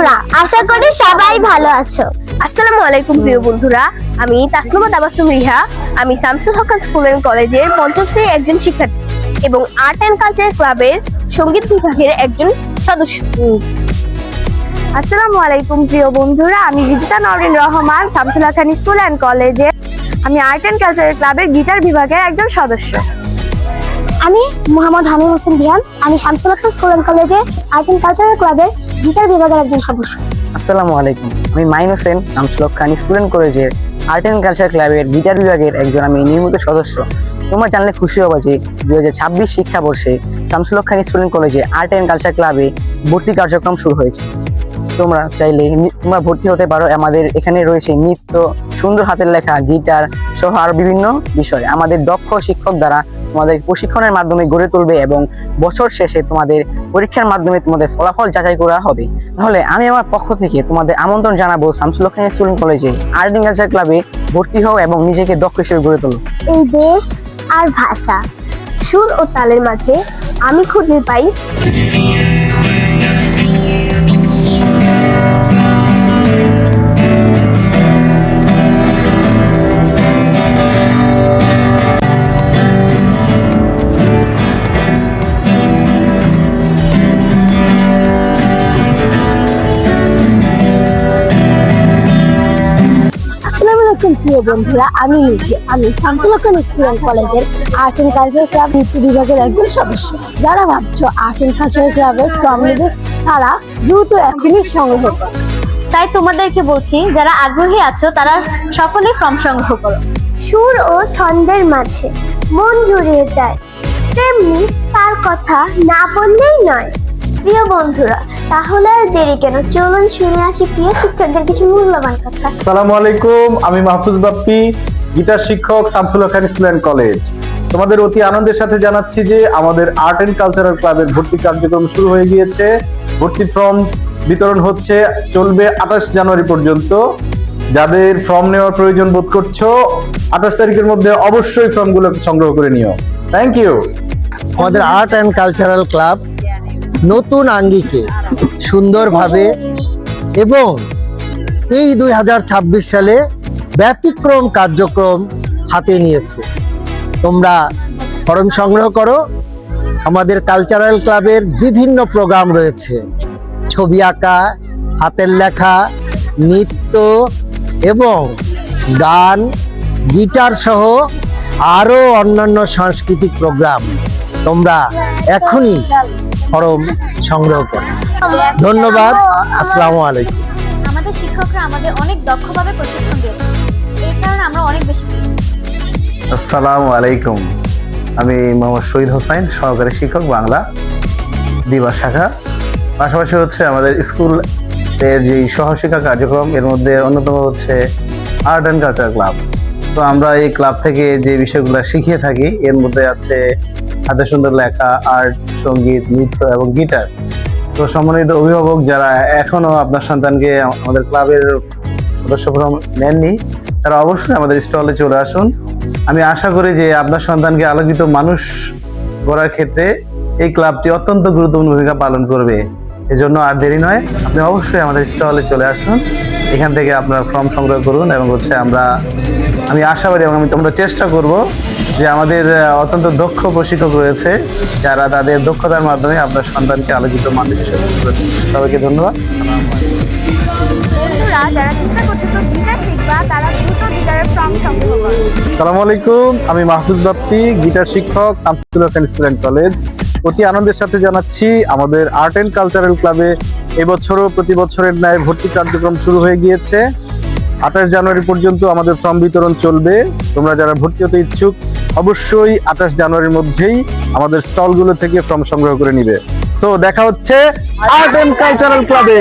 বন্ধুরা, আশা করি সবাই ভালো আছো। আসসালামু আলাইকুম প্রিয় বন্ধুরা, আমি তাসনুমা তাবাসুম রিহা। আমি শামসুল হকান স্কুল এন্ড কলেজের পঞ্চম শ্রেণির একজন শিক্ষার্থী এবং আর্ট অ্যান্ড কালচার ক্লাবের সংগীত বিভাগের একজন সদস্য। আসসালামু আলাইকুম প্রিয় বন্ধুরা, আমি বিদিতা নরিন রহমান, শামসুল খান স্কুল অ্যান্ড কলেজে আমি আর্ট অ্যান্ড কালচারাল ক্লাবের গিটার বিভাগের একজন সদস্য। আমি মোহাম্মদ হামিম হোসেন দিয়ান। আমি শামসুল খান স্কুল অ্যান্ড কলেজে আর্ট অ্যান্ড কালচারাল ক্লাবের গিটার বিভাগের একজন সদস্য। আসসালামু আলাইকুম। আমি মাইন হোসেন, শামসুল খান স্টুডেন্ট কলেজের আর্ট অ্যান্ড কালচার ক্লাবের গিটার বিভাগের একজন আমি নিয়মিত সদস্য। তোমরা জানলে খুশি হবা যে দুই হাজার ছাব্বিশ শিক্ষাবর্ষে শামসুল খান স্টুডেন্ট কলেজে আর্ট অ্যান্ড কালচার ক্লাবে ভর্তি কার্যক্রম শুরু হয়েছে। তোমরা চাইলে তোমরা ভর্তি হতে পারো। আমাদের এখানে রয়েছে নৃত্য সুন্দর হাতের লেখা, গিটার সহ আরও বিভিন্ন বিষয়। আমাদের দক্ষ শিক্ষক দ্বারা তোমাদের প্রশিক্ষণের মাধ্যমে গড়ে তুলবে এবং বছর শেষে তোমাদের পরীক্ষার মাধ্যমে তোমাদের ফলাফল যাচাই করা হবে। তাহলে আমি আমার পক্ষ থেকে তোমাদের আমন্ত্রণ জানাব শামসুল খানের খান স্টুডেন্ট কলেজে আর্ট কালচার ক্লাবে ভর্তি হও এবং নিজেকে দক্ষ হিসেবে গড়ে তোলো। এই দেশ আর ভাষা, সুর ও তালের মাঝে আমি খুঁজে পাই আলাইকুম প্রিয় বন্ধুরা আমি লিপি আমি শামসুল খান স্কুল অ্যান্ড কলেজের আর্ট অ্যান্ড কালচার ক্লাব নৃত্য বিভাগের একজন সদস্য। যারা ভাবছ আর্ট অ্যান্ড কালচার ক্লাবের ফর্ম নেবে তারা দ্রুত এখনই সংগ্রহ করো। তাই তোমাদেরকে বলছি যারা আগ্রহী আছো তারা সকলেই ফর্ম সংগ্রহ করো। সুর ও ছন্দের মাঝে মন জুড়িয়ে যায়। তেমনি তার কথা না বললেই নয়। প্রিয় বন্ধুরা তাহলে আর দেরি কেন? চলুন শুনে আসি প্রিয় শিক্ষকদের কিছু মূল্যবান কথা। আসসালামু আলাইকুম আমি মাহফুজ বাপ্পি গিটার শিক্ষক Shamsul Khan school and college. তোমাদের অতি আনন্দের সাথে জানাচ্ছি যে আমাদের আর্ট এন্ড কালচারাল ক্লাবের ভর্তি কার্যক্রম শুরু হয়ে গিয়েছে। ভর্তি ফর্ম বিতরণ হচ্ছে চলবে আঠাশ জানুয়ারি পর্যন্ত। যাদের ফর্ম নেওয়ার প্রয়োজন বোধ করছ আঠাশ তারিখের মধ্যে অবশ্যই ফর্মগুলো সংগ্রহ করে নিও। থ্যাংক ইউ আমাদের আর্ট অ্যান্ড কালচারাল ক্লাব নতুন আঙ্গিকে সুন্দরভাবে এবং এই দুই হাজার ছাব্বিশ সালে ব্যতিক্রম কার্যক্রম হাতে নিয়েছে। তোমরা ফর্ম সংগ্রহ করো। আমাদের কালচারাল ক্লাবের বিভিন্ন প্রোগ্রাম রয়েছে। ছবি আঁকা, হাতের লেখা, নৃত্য এবং গান, গিটার সহ আরও অন্যান্য সাংস্কৃতিক প্রোগ্রাম। তোমরা এখনই ফরম সংগ্রহ করো। ধন্যবাদ আসসালামু আলাইকুম। আমাদের শিক্ষকরা আমাদের অনেক দক্ষভাবে প্রশিক্ষণ দিয়ে এই কারণে আমরা অনেক বেশি খুশি। আসসালামু আলাইকুম। আমি মোহাম্মদ শহীদ হোসাইন সহকারী শিক্ষক বাংলা দিবা শাখা। পাশাপাশি হচ্ছে আমাদের স্কুলের যে সহশিক্ষা কার্যক্রম এর মধ্যে অন্যতম হচ্ছে আর্ট অ্যান্ড কালচার ক্লাব তো আমরা এই ক্লাব থেকে যে বিষয়গুলো শিখিয়ে থাকি এর মধ্যে আছে হাতে সুন্দর লেখা, আর্ট, সংগীত, নৃত্য এবং গিটার। তো সম্মানিত অভিভাবক যারা এখনও আপনার সন্তানকে আমাদের ক্লাবের সদস্য ফর্ম নেননি, তারা অবশ্যই আমাদের স্টলে চলে আসুন। আমি আশা করি যে আপনার সন্তানকে আলোকিত মানুষ গড়ার ক্ষেত্রে এই ক্লাবটি অত্যন্ত গুরুত্বপূর্ণ ভূমিকা পালন করবে। এজন্য আর দেরি নয়, আপনি অবশ্যই আমাদের স্টলে চলে আসুন। এখান থেকে আপনার ফর্ম সংগ্রহ করুন এবং হচ্ছে আমরা আমি আশাবাদী এবং আমি আমরা চেষ্টা করব যে আমাদের অত্যন্ত দক্ষ প্রশিক্ষক রয়েছে যারা তাদের দক্ষতার মাধ্যমে আপনার সন্তানকে আলোকিত মানুষ হিসেবে সবাইকে ধন্যবাদ। বন্ধুরা যারা চিন্তা করতেছো গিটার শিখবা তারা দ্রুত গিটারের ফর্ম সংগ্রহ করো। সালামু আলাইকুম আমি মাহফুজ বাপ্পি গিটার শিক্ষক Shamsul Khan school and college. অতি আনন্দের সাথে জানাচ্ছি আমাদের আর্ট অ্যান্ড কালচারাল ক্লাবে এবছরও প্রতি বছরের ন্যায় ভর্তি কার্যক্রম শুরু হয়ে গিয়েছে। আঠাশ জানুয়ারি পর্যন্ত আমাদের ফর্ম বিতরণ চলবে। তোমরা যারা ভর্তি হতে ইচ্ছুক, অবশ্যই আঠাশ জানুয়ারির মধ্যেই আমাদের স্টলগুলো থেকে ফর্ম সংগ্রহ করে নিবে। সো দেখা হচ্ছে আর্ট অ্যান্ড কালচারাল ক্লাবে